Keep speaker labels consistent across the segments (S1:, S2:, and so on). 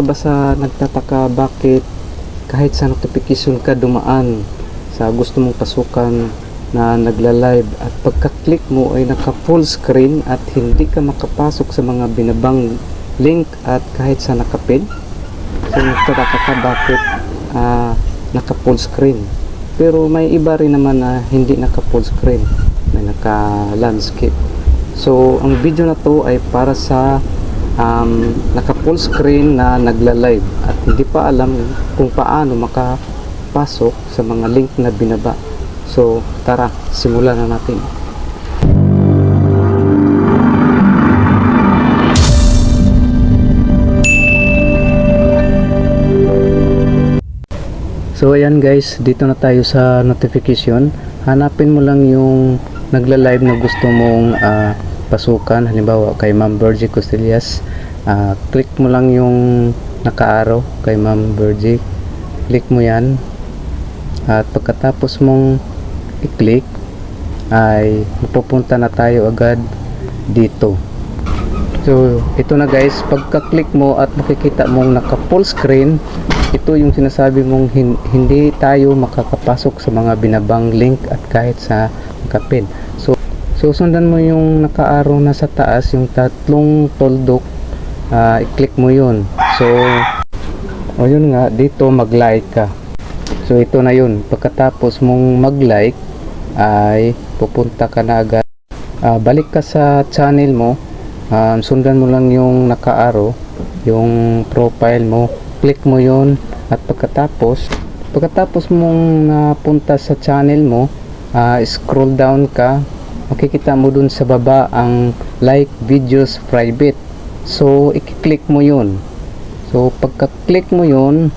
S1: ba sa nagtataka bakit kahit sa notification ka dumaan sa gusto mong pasukan na nagla-live at pagka-click mo ay naka full screen at hindi ka makapasok sa mga binabang link at kahit sa nakapin? So nagtataka ka bakit ah, naka full screen? Pero may iba rin naman na hindi naka full screen may naka landscape so ang video na to ay para sa um, naka full screen na nagla-live. At hindi pa alam kung paano makapasok sa mga link na binaba. So tara simulan na natin. So ayan guys, dito na tayo sa notification. Hanapin mo lang yung nagla-live na gusto mong ah, pasukan. Halimbawa kay Ma'am Virgie Costillas. Ah, click mo lang yung naka-arrow kay Ma'am Virgie. Click mo yan. At pagkatapos mong i-click ay mapupunta na tayo agad dito. So, ito na guys, pagka-click mo at makikita mong naka full screen, ito yung sinasabi mong hin- hindi tayo makakapasok sa mga binabang link at kahit sa kapin. So, susundan mo yung naka-arrow na sa taas, yung tatlong toldok, ah, i-click mo yun. So, o yun nga, dito mag-like ka. So, ito na yun. Pagkatapos mong mag-like, ay pupunta ka na agad. Ah, balik ka sa channel mo, um, sundan mo lang yung naka-arrow, yung profile mo, click mo yon at pagkatapos, pagkatapos mong napunta sa channel mo, ah, scroll down ka, makikita mo dun sa baba ang like videos private. So, i-click mo yun. So, pagka-click mo yun,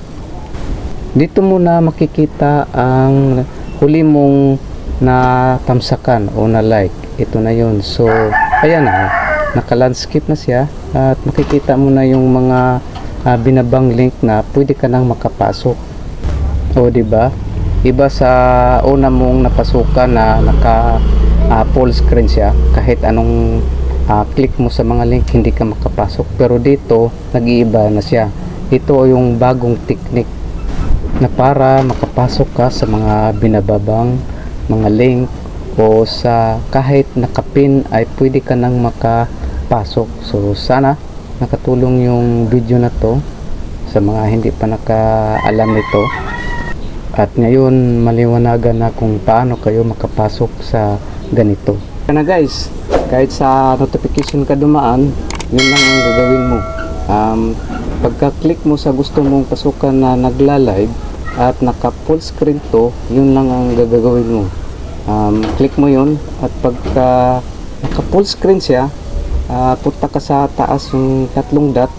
S1: dito mo na makikita ang huli mong na tamsakan o na like ito na yun. So ayan na naka-landscape na siya. At makikita mo na yung mga ah, binabang link na pwede ka nang makapasok. O di ba iba sa una mong napasukan na naka ah, full screen siya kahit anong ah, click mo sa mga link hindi ka makapasok. Pero dito nag-iiba na siya. Ito yung bagong technique na para makapasok ka sa mga binababang mga link o sa kahit nakapin ay pwede ka nang makapasok. So sana nakatulong yung video na to sa mga hindi pa nakaalam nito at ngayon maliwanagan na kung paano kayo makapasok sa ganito. Na guys kahit sa notification ka dumaan yun lang ang gagawin mo. Um, pagka-click mo sa gusto mong pasukan na nagla-live at naka full screen to yun lang ang gagawin mo. Um, click mo yun at pagka naka full screen siya ah, punta ka sa taas yung tatlong dot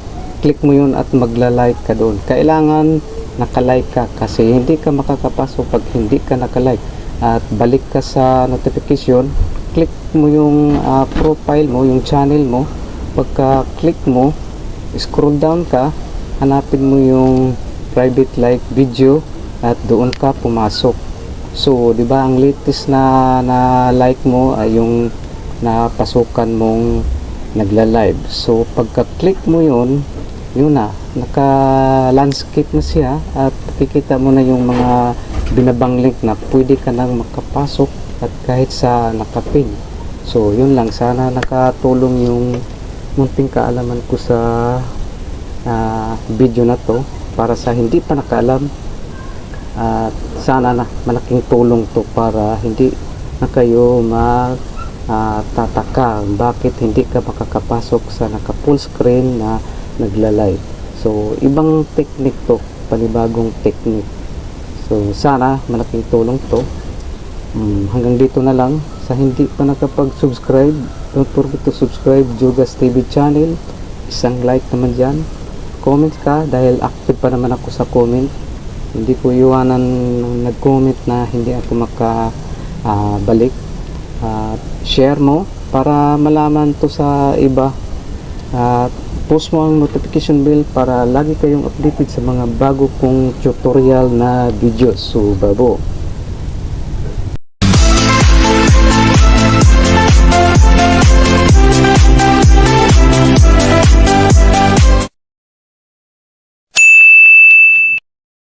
S1: click mo yun at magla-like ka doon. Kailangan naka-like ka kasi hindi ka makakapasok pag hindi ka naka-like. At balik ka sa notification click mo yung ah, profile mo yung channel mo. Pagka click mo scroll down ka hanapin mo yung private like video at doon ka pumasok. So di ba ang latest na na like mo ay yung napasukan mong nagla-live. So pagka click mo yun yun na naka landscape na siya at makikita mo na yung mga binabang link na pwede ka nang makapasok at kahit sa nakapin. So yun lang. Sana nakatulong yung munting kaalaman ko sa ah, video na to para sa hindi pa nakaalam. At sana na malaking tulong to para hindi na kayo mag ah, tataka bakit hindi ka makakapasok sa naka full screen na nagla-live so ibang technique to panibagong technique. So sana malaking tulong to. Mm, hanggang dito na lang. Sa hindi pa nakapag-subscribe don't forget to subscribe Jogas TV channel. Isang like naman dyan. Comment ka dahil active pa naman ako sa comment. Hindi ko iwanan ng nag-comment na hindi ako maka ah, balik. At share mo para malaman to sa iba. At post mo ang notification bell para lagi kayong updated sa mga bago kong tutorial na videos. So babo